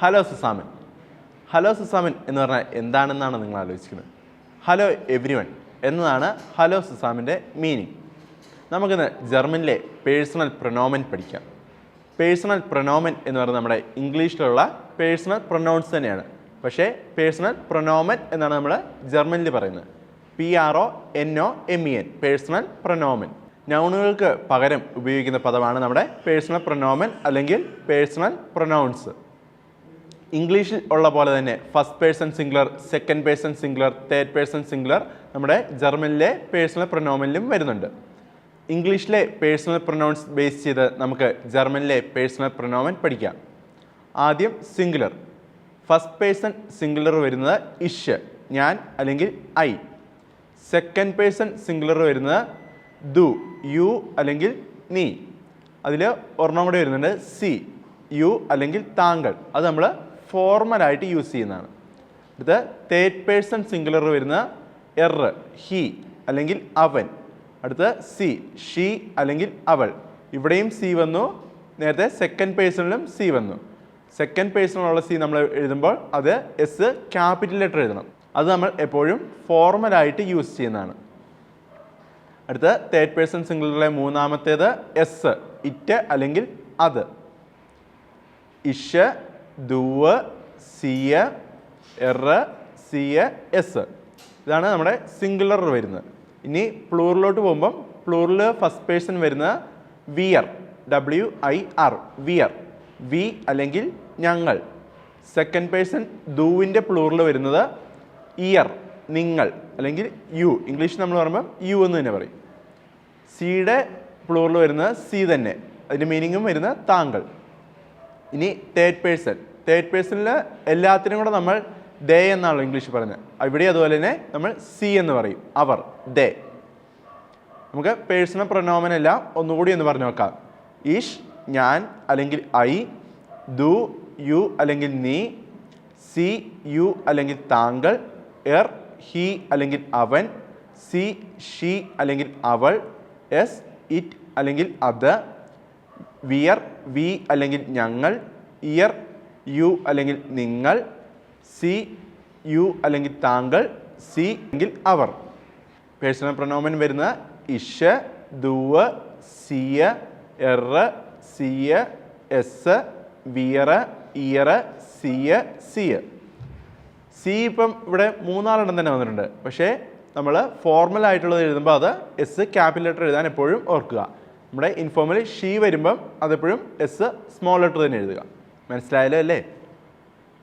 Hello സുസാമൻ. Hello സുസാമൻ എന്ന് പറഞ്ഞാൽ എന്താണെന്നാണ് നിങ്ങൾ ആലോചിക്കുന്നത്? ഹലോ എവ്രി വൺ എന്നതാണ് ഹലോ സുസാമിന്റെ മീനിങ്. നമുക്കിന്ന് ജർമ്മനിലെ പേഴ്സണൽ പ്രൊനോമൻ പഠിക്കാം. പേഴ്സണൽ പ്രൊനോമൻ എന്ന് പറയുന്നത് നമ്മുടെ ഇംഗ്ലീഷിലുള്ള പേഴ്സണൽ പ്രൊനൗൺസ് തന്നെയാണ്. പക്ഷേ പേഴ്സണൽ പ്രൊനോമൻ എന്നാണ് നമ്മൾ ജർമ്മനിൽ പറയുന്നത്. P R O N O M E N personal pronoun. നൗണുകൾക്ക് പകരം ഉപയോഗിക്കുന്ന പദമാണ് നമ്മുടെ പേഴ്സണൽ പ്രൊനോമൻ അല്ലെങ്കിൽ പേഴ്സണൽ പ്രൊനൗൺസ്. ഇംഗ്ലീഷിൽ ഉള്ള പോലെ തന്നെ first person singular second person singular third person singular നമ്മുടെ ജർമ്മനിലെ പേഴ്സണൽ പ്രൊനോമിലും വരുന്നുണ്ട്. ഇംഗ്ലീഷിലെ പേഴ്സണൽ പ്രൊനൗൺസ് ബേസ് ചെയ്ത് നമുക്ക് ജർമ്മനിലെ പേഴ്സണൽ പ്രൊനോമൻ പഠിക്കാം. ആദ്യം സിംഗുലർ ഫസ്റ്റ് പേഴ്സൺ സിംഗുലർ വരുന്നത് ഇഷ് ഞാൻ അല്ലെങ്കിൽ ഐ. സെക്കൻഡ് പേഴ്സൺ സിംഗുലർ വരുന്നത് ദു യു അല്ലെങ്കിൽ നീ. അതിൽ ഒരെണ്ണം കൂടെ വരുന്നുണ്ട് സി യു അല്ലെങ്കിൽ താങ്കൾ. അത് നമ്മൾ ഫോർമലായിട്ട് യൂസ് ചെയ്യുന്നതാണ്. അടുത്ത തേർഡ് പേഴ്സൺ സിംഗുലർ വരുന്ന എർ ഹി അല്ലെങ്കിൽ അവൻ. അടുത്ത സി ഷീ അല്ലെങ്കിൽ അവൾ. ഇവിടെയും സി വന്നു നേരത്തെ സെക്കൻഡ് പേഴ്സണിലും സി വന്നു. സെക്കൻഡ് പേഴ്സണിലുള്ള സി നമ്മൾ എഴുതുമ്പോൾ അത് എസ് ക്യാപിറ്റൽ ലെറ്റർ എഴുതണം. അത് നമ്മൾ എപ്പോഴും ഫോർമലായിട്ട് യൂസ് ചെയ്യുന്നതാണ്. അടുത്ത തേർഡ് പേഴ്സൺ സിംഗിളിലെ മൂന്നാമത്തേത് എസ് ഇറ്റ് അല്ലെങ്കിൽ അത്. ഇഷ് ദുവ് സിയ എറ് സിയ എസ്. ഇതാണ് നമ്മുടെ സിംഗുലർ വരുന്നത്. ഇനി പ്ലൂറിലോട്ട് പോകുമ്പം പ്ലൂറിൽ ഫസ്റ്റ് പേഴ്സൺ വരുന്നത് വിയർ ഡബ്ല്യു ഐ ആർ വിയർ. വി അല്ലെങ്കിൽ ഞങ്ങൾ. സെക്കൻഡ് പേഴ്സൺ ദൂവിന്റെ പ്ലൂറിൽ വരുന്നത് ഇയർ നിങ്ങൾ അല്ലെങ്കിൽ യു. ഇംഗ്ലീഷ് നമ്മൾ പറയുമ്പോൾ യു എന്ന് തന്നെ പറയും. സിയുടെ പ്ലൂറിൽ വരുന്നത് സി തന്നെ. അതിന്റെ മീനിങ്ങും വരുന്നത് താങ്കൾ. ഇനി തേർഡ് പേഴ്സൺ. തേർഡ് പേഴ്സണിൽ എല്ലാത്തിനും കൂടെ നമ്മൾ ദേ എന്നാണല്ലോ ഇംഗ്ലീഷ് പറഞ്ഞത്. ഇവിടെ അതുപോലെ തന്നെ നമ്മൾ സി എന്ന് പറയും. അവർ ദേ നമുക്ക് പേഴ്സണൽ പ്രൊനോമൻ എല്ലാം ഒന്നുകൂടി ഒന്ന് പറഞ്ഞു നോക്കാം. ഈഷ് ഞാൻ അല്ലെങ്കിൽ ഐ ദു യു അല്ലെങ്കിൽ നീ സി യു അല്ലെങ്കിൽ താങ്കൾ എർ ഹി അല്ലെങ്കിൽ അവൻ സി ഷീ അല്ലെങ്കിൽ അവൾ എസ് ഇറ്റ് അല്ലെങ്കിൽ അത് വിയർ വി അല്ലെങ്കിൽ ഞങ്ങൾ ഇയർ യു അല്ലെങ്കിൽ നിങ്ങൾ സി യു അല്ലെങ്കിൽ താങ്കൾ സി അല്ലെങ്കിൽ അവർ. പേഴ്സണൽ പ്രൊനോമൻ വരുന്ന ഇഷ് ദുവ് സിയ എറ് സിയ എസ് വിയറ ഇയറ് സിയ സിയ. സി ഇപ്പം ഇവിടെ മൂന്നാലെണ്ണം തന്നെ വന്നിട്ടുണ്ട്. പക്ഷേ നമ്മൾ ഫോർമൽ ആയിട്ടുള്ളത് എഴുതുമ്പോൾ അത് എസ് ക്യാപിറ്റൽ ലെറ്റർ എഴുതാൻ എപ്പോഴും ഓർക്കുക. നമ്മുടെ ഇൻഫോർമൽ ഷീ വരുമ്പം അതെപ്പോഴും എസ് സ്മോൾ ലെറ്റർ തന്നെ എഴുതുക. മനസ്സിലായല്ലോ അല്ലേ